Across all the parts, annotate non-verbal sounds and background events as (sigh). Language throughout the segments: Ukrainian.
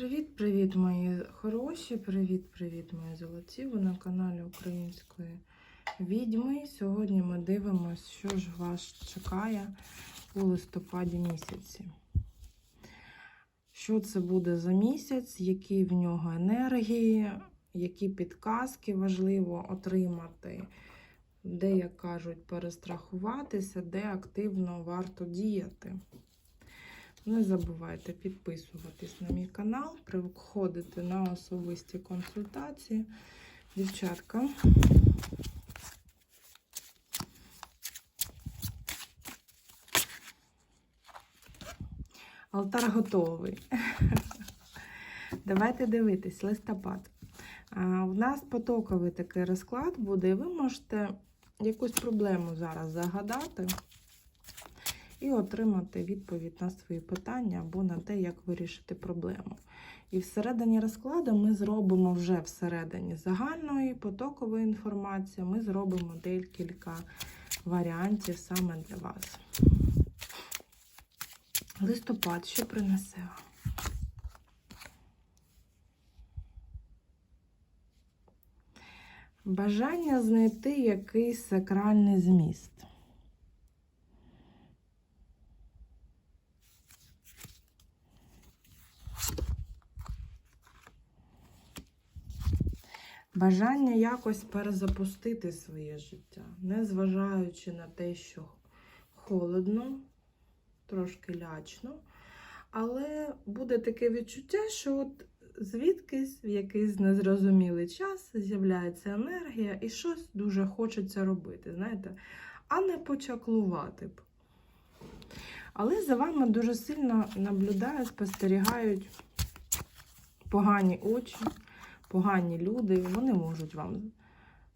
Привіт-привіт, мої хороші! Привіт-привіт, мої золоті! Ви на каналі Української відьми. Сьогодні ми дивимося, що ж вас чекає у листопаді місяці. Що це буде за місяць, які в нього енергії, які підказки важливо отримати, де, як кажуть, перестрахуватися, де активно варто діяти. Не забувайте підписуватись на мій канал, приходити на особисті консультації. Дівчатка. Алтар готовий. (laughs) Давайте дивитись, листопад. У нас потоковий такий розклад буде, і ви можете якусь проблему зараз загадати і отримати відповідь на свої питання або на те, як вирішити проблему. І всередині розкладу ми зробимо вже всередині загальної потокової інформації, ми зробимо декілька варіантів саме для вас. Листопад, що принесе? Бажання знайти якийсь сакральний зміст. Бажання якось перезапустити своє життя, незважаючи на те, що холодно, трошки лячно. Але буде таке відчуття, що от звідкись в якийсь незрозумілий час з'являється енергія і щось дуже хочеться робити, знаєте, а не почаклувати б. Але за вами дуже сильно наблюдають, спостерігають погані очі погані люди, вони можуть вам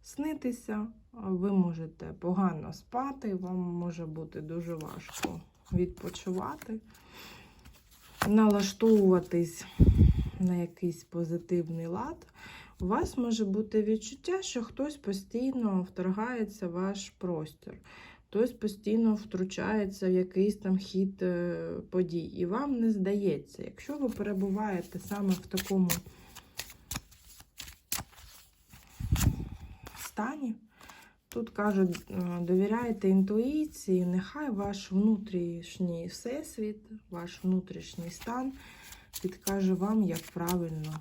снитися, ви можете погано спати, вам може бути дуже важко відпочивати, налаштовуватись на якийсь позитивний лад. У вас може бути відчуття, що хтось постійно вторгається в ваш простір. Хтось постійно втручається в якийсь там хід е, подій. І вам не здається, якщо ви перебуваєте саме в такому стані. Тут кажуть, е, довіряйте інтуїції, нехай ваш внутрішній всесвіт, ваш внутрішній стан підкаже вам, як правильно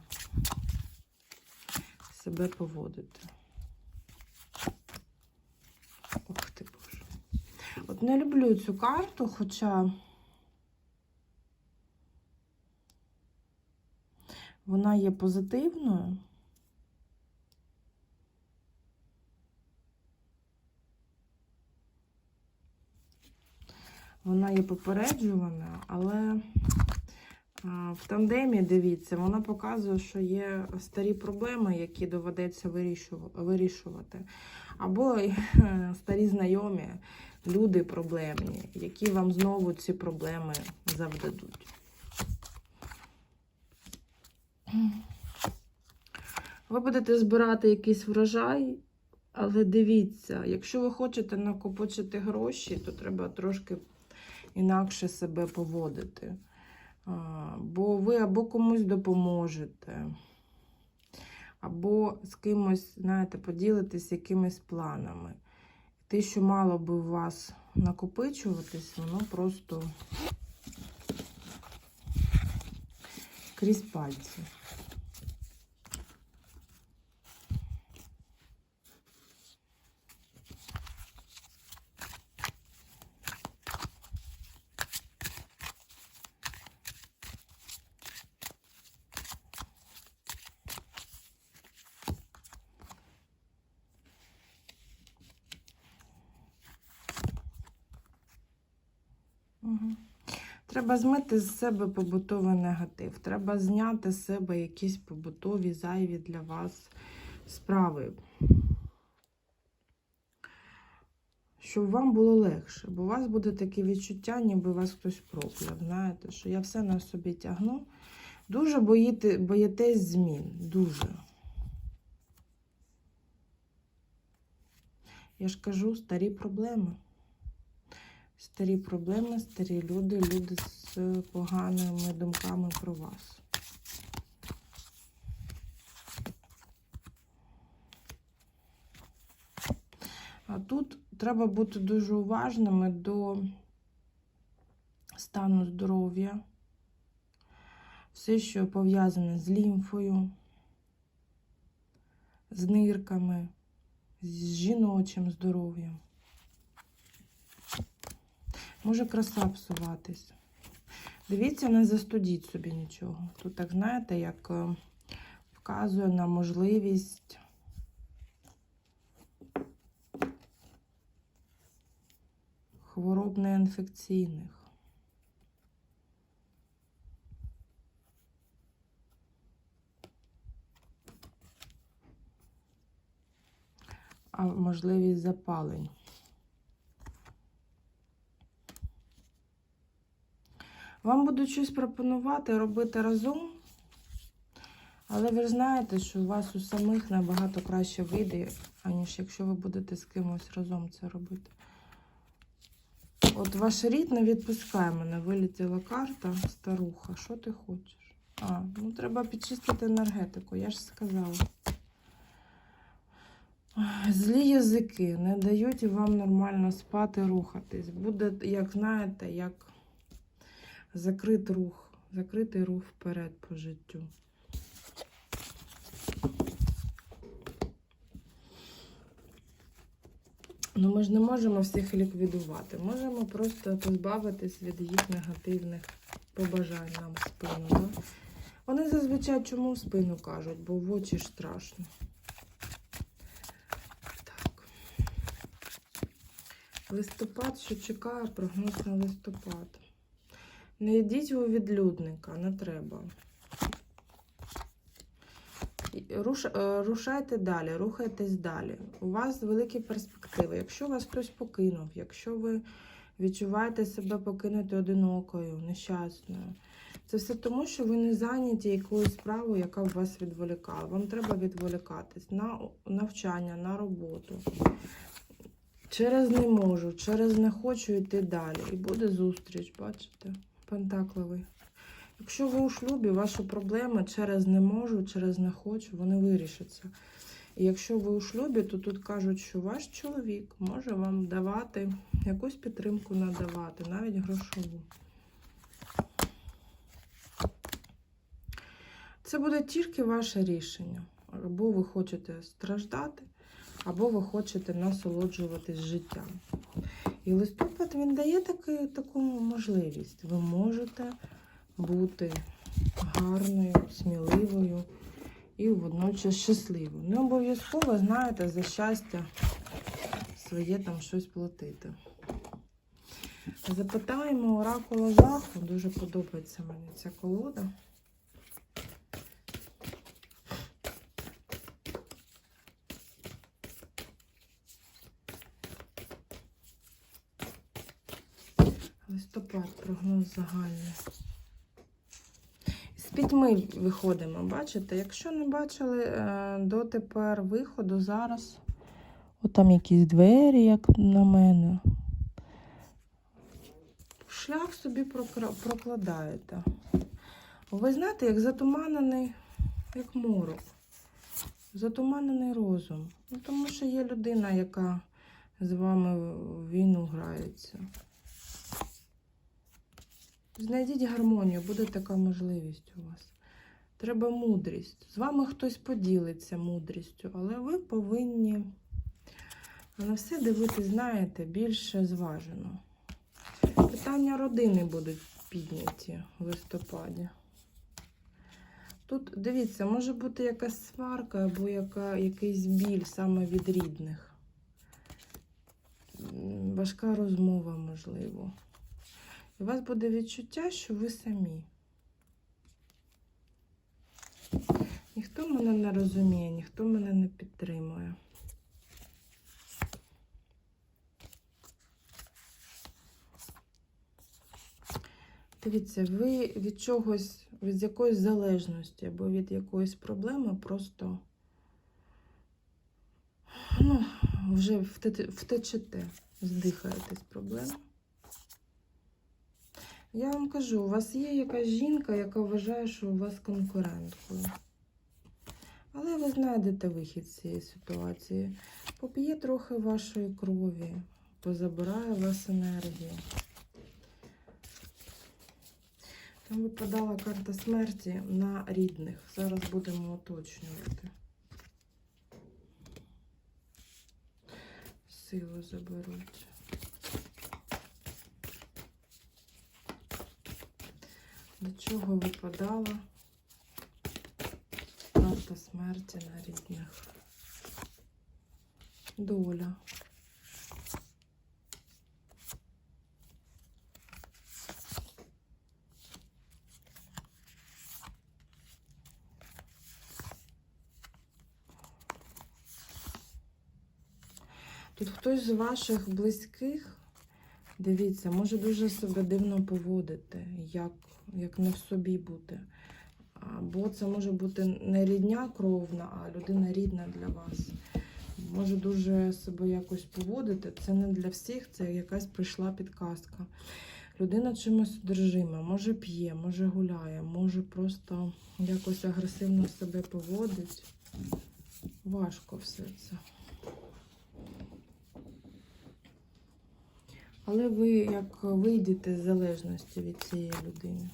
себе поводити. Ох ти Боже. От не люблю цю карту, хоча вона є позитивною. Вона є попереджувана, але в тандемі, дивіться, вона показує, що є старі проблеми, які доведеться вирішувати. Або старі знайомі, люди проблемні, які вам знову ці проблеми завдадуть. Ви будете збирати якийсь врожай, але дивіться, якщо ви хочете накопичити гроші, то треба трошки інакше себе поводити. Бо ви або комусь допоможете, або з кимось, знаєте, поділитесь якимись планами. Те, що мало би у вас накопичуватись, воно просто крізь пальці. Треба змити з себе побутовий негатив. Треба зняти з себе якісь побутові зайві для вас справи. Щоб вам було легше, бо у вас буде таке відчуття, ніби вас хтось прокляв. Знаєте, що я все на собі тягну. Дуже боїте, боїтесь змін. Дуже. Я ж кажу, старі проблеми. Старі проблеми, старі люди, люди з поганими думками про вас. А тут треба бути дуже уважними до стану здоров'я, все, що пов'язане з лімфою, з нирками, з жіночим здоров'ям. Може краса псуватись. Дивіться, не застудіть собі нічого. Тут, так знаєте, як е, вказує на можливість хвороб неінфекційних. А можливість запалень. Вам будуть щось пропонувати робити разом, але ви ж знаєте, що у вас у самих набагато краще вийде, аніж якщо ви будете з кимось разом це робити. От ваш рід не відпускає мене, вилетіла карта, старуха. Що ти хочеш? А, ну треба підчистити енергетику, я ж сказала. Злі язики не дають вам нормально спати, рухатись. Буде, як знаєте, як закрит рух, закритий рух вперед по життю. Ну, ми ж не можемо всіх ліквідувати. Можемо просто позбавитись від їх негативних побажань нам в спину. Да? Вони зазвичай чому в спину кажуть, бо в очі страшно. Так. Листопад, що чекає прогноз на листопад. Не йдіть у відлюдника, не треба. Руш, е, рушайте далі, рухайтесь далі. У вас великі перспективи. Якщо вас хтось покинув, якщо ви відчуваєте себе покинути одинокою, нещасною, це все тому, що ви не зайняті якоюсь справою, яка вас відволікала. Вам треба відволікатись на навчання, на роботу. Через не можу, через не хочу йти далі. І буде зустріч, бачите? Пентакливий. Якщо ви у шлюбі, ваші проблеми через не можу, через не хочу, вони вирішаться. І якщо ви у шлюбі, то тут кажуть, що ваш чоловік може вам давати якусь підтримку надавати, навіть грошову. Це буде тільки ваше рішення. Або ви хочете страждати, або ви хочете насолоджуватись життям. І листопад він дає таки, таку можливість. Ви можете бути гарною, сміливою і водночас щасливою. Не обов'язково, знаєте, за щастя своє там щось платити. Запитаємо оракула Заху. Дуже подобається мені ця колода. Листопад, загальний. З пітьми виходимо, бачите? Якщо не бачили е, дотепер виходу, зараз отам якісь двері, як на мене. Шлях собі прокладаєте. Ви знаєте, як затуманений, як морок. Затуманений розум. Ну, тому що є людина, яка з вами в війну грається. Знайдіть гармонію, буде така можливість у вас. Треба мудрість. З вами хтось поділиться мудрістю, але ви повинні на все дивитись, знаєте, більше зважено. Питання родини будуть підняті в листопаді. Тут, дивіться, може бути якась сварка або яка, якийсь біль саме від рідних. Важка розмова, можливо. У вас буде відчуття, що ви самі. Ніхто мене не розуміє, ніхто мене не підтримує. Дивіться, ви від чогось, від якоїсь залежності або від якоїсь проблеми просто ну, вже вте- втечете, здихаєтесь проблем. Я вам кажу, у вас є якась жінка, яка вважає, що у вас конкуренткою. Але ви знайдете вихід з цієї ситуації. Поп'є трохи вашої крові, позабирає вас енергію. Там випадала карта смерті на рідних. Зараз будемо уточнювати. Силу заберуть. До чого випадала карта смерті на рідних? Доля. Тут хтось з ваших близьких, дивіться, може дуже себе дивно поводити, як, як не в собі бути. Або це може бути не рідня кровна, а людина рідна для вас. Може дуже себе якось поводити. Це не для всіх, це якась прийшла підказка. Людина чимось одержима, може п'є, може гуляє, може просто якось агресивно себе поводить. Важко все це. Але ви як вийдете з залежності від цієї людини.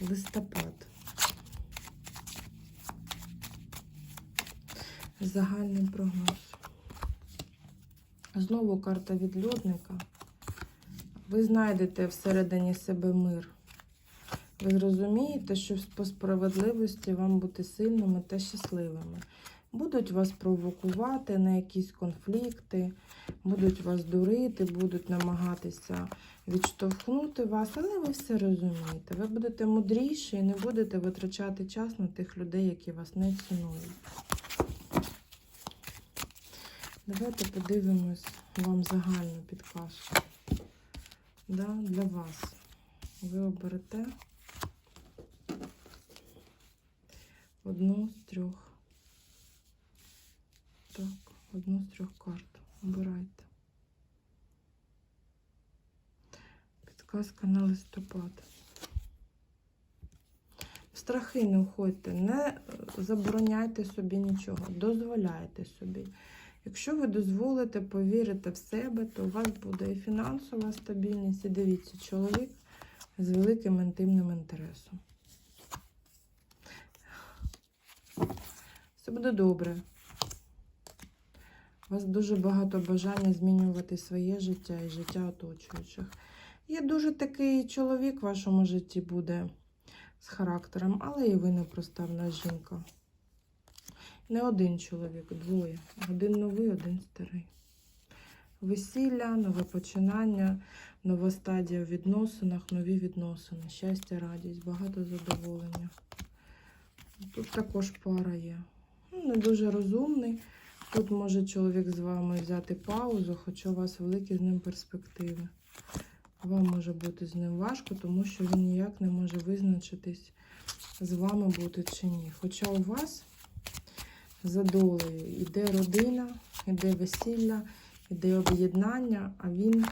Листопад. Загальний прогноз. Знову карта відлюдника. Ви знайдете всередині себе мир. Ви зрозумієте, що по справедливості вам бути сильними та щасливими. Будуть вас провокувати на якісь конфлікти, будуть вас дурити, будуть намагатися відштовхнути вас, але ви все розумієте. Ви будете мудріші і не будете витрачати час на тих людей, які вас не цінують. Давайте подивимось вам загальну підказку. Да, для вас. Ви оберете одну з трьох. Так, одну з трьох карт. Обирайте. Підказка на листопад. В страхи не входьте, не забороняйте собі нічого, дозволяйте собі. Якщо ви дозволите повірити в себе, то у вас буде і фінансова стабільність, і дивіться, чоловік з великим інтимним інтересом. Все буде добре. У вас дуже багато бажання змінювати своє життя і життя оточуючих. Є дуже такий чоловік в вашому житті буде з характером, але і ви непроста в нас жінка. Не один чоловік, двоє. Один новий, один старий. Весілля, нове починання, нова стадія в відносинах, нові відносини, щастя, радість, багато задоволення. Тут також пара є. Ну, Не дуже розумний. Тут може чоловік з вами взяти паузу, хоча у вас великі з ним перспективи. Вам може бути з ним важко, тому що він ніяк не може визначитись, з вами бути чи ні. Хоча у вас за долею йде родина, йде весілля, йде об'єднання, а він,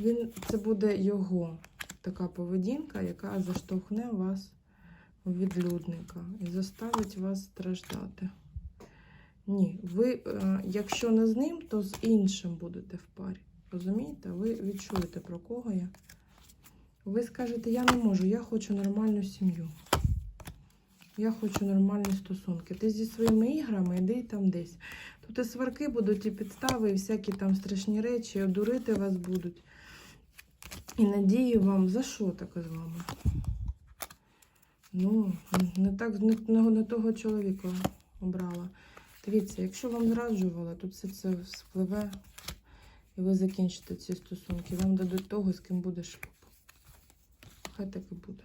він це буде його така поведінка, яка заштовхне вас у відлюдника і заставить вас страждати. Ні, ви, е, якщо не з ним, то з іншим будете в парі. Розумієте? Ви відчуєте, про кого я. Ви скажете, я не можу, я хочу нормальну сім'ю. Я хочу нормальні стосунки. Ти зі своїми іграми йди там десь. Тут і сварки будуть, і підстави, і всякі там страшні речі, і одурити вас будуть. І надії вам, за що таке з вами? Ну, не так не, не того чоловіка обрала. Дивіться, якщо вам зраджували, тут все це спливе, і ви закінчите ці стосунки. Вам дадуть того, з ким буде шлюб. Хай так і буде.